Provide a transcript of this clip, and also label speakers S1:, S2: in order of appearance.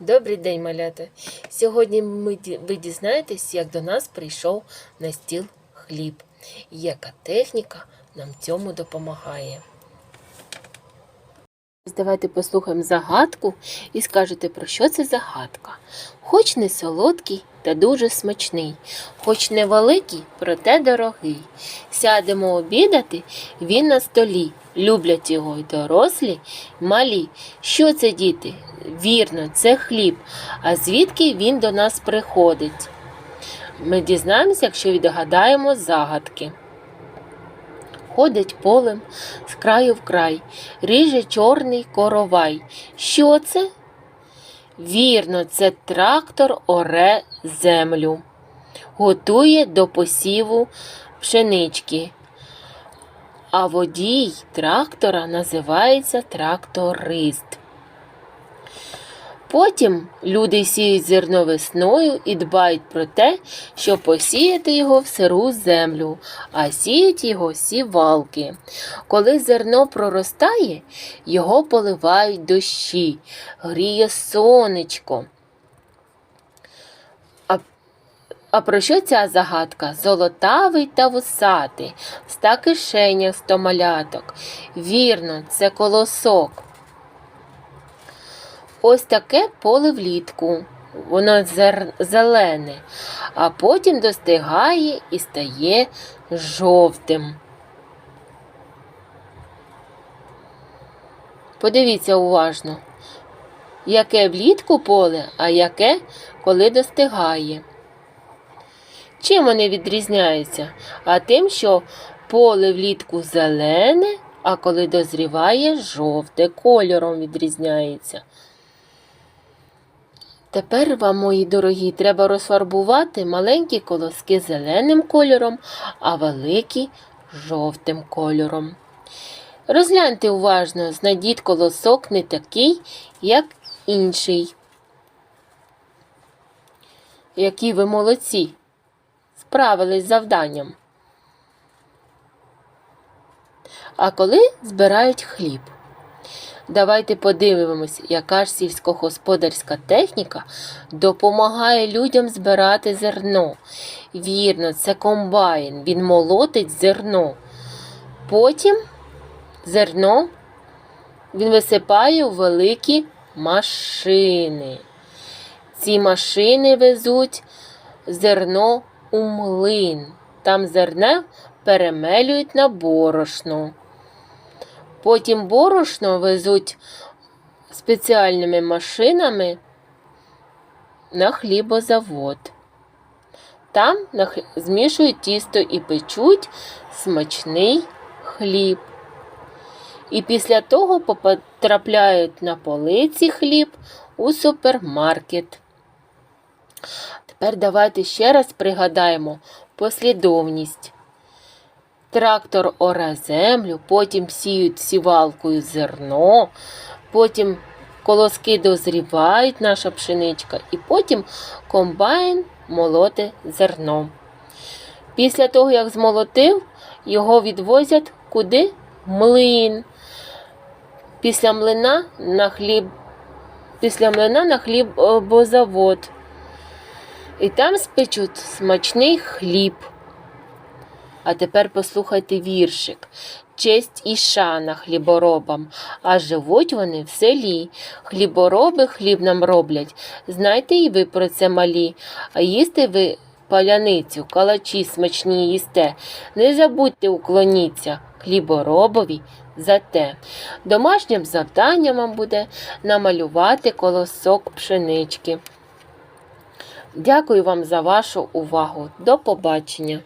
S1: Добрий день, малята. Сьогодні ви дізнаєтесь, як до нас прийшов на стіл хліб. І яка техніка нам цьому допомагає. Давайте послухаємо загадку і скажете, про що це загадка. Хоч не солодкий, та дуже смачний, хоч не великий, проте дорогий. Сядемо обідати, він на столі. Люблять його й дорослі, й малі. Що це, діти? Вірно, це хліб. А звідки він до нас приходить? Ми дізнаємося, якщо відгадаємо загадки. Ходить полем з краю в край, ріже чорний коровай. Що це? Вірно, це трактор оре землю, готує до посіву пшенички. А водій трактора називається тракторист. Потім люди сіють зерно весною і дбають про те, щоб посіяти його в сиру землю, а сіють його сівалки. Коли зерно проростає, його поливають дощі, гріє сонечко. А, про що ця загадка? Золотавий та вусатий, ста кишенях сто маляток. Вірно, це колосок. Ось таке поле влітку. Воно зелене, а потім достигає і стає жовтим. Подивіться уважно, яке влітку поле, а яке коли достигає. Чим вони відрізняються? А тим, що поле влітку зелене, а коли дозріває жовте кольором відрізняється. Тепер вам, мої дорогі, треба розфарбувати маленькі колоски зеленим кольором, а великі жовтим кольором. Розгляньте уважно, знайдіть колосок не такий, як інший. Які ви молодці, справились з завданням. А коли збирають хліб? Давайте подивимось, яка ж сільськогосподарська техніка допомагає людям збирати зерно. Вірно, це комбайн, він молотить зерно. Потім зерно він висипає у великі машини. Ці машини везуть зерно у млин. Там зерне перемелюють на борошно. Потім борошно везуть спеціальними машинами на хлібозавод. Там змішують тісто і печуть смачний хліб. І після того потрапляють на полиці хліб у супермаркет. Тепер давайте ще раз пригадаємо послідовність. Трактор оре землю, потім сіють сівалкою зерно, потім колоски дозрівають наша пшеничка, і потім комбайн молоте зерно. Після того, як змолотив, його відвозять куди? Млин. Після млина на хліб, після млина на хлібозавод. І там спечуть смачний хліб. А тепер послухайте віршик. Честь і шана хліборобам, а живуть вони в селі. Хлібороби хліб нам роблять. Знайте і ви про це малі. А їсти ви паляницю, калачі смачні їсте. Не забудьте уклоніться хліборобові за те. Домашнім завданням вам буде намалювати колосок пшенички. Дякую вам за вашу увагу. До побачення!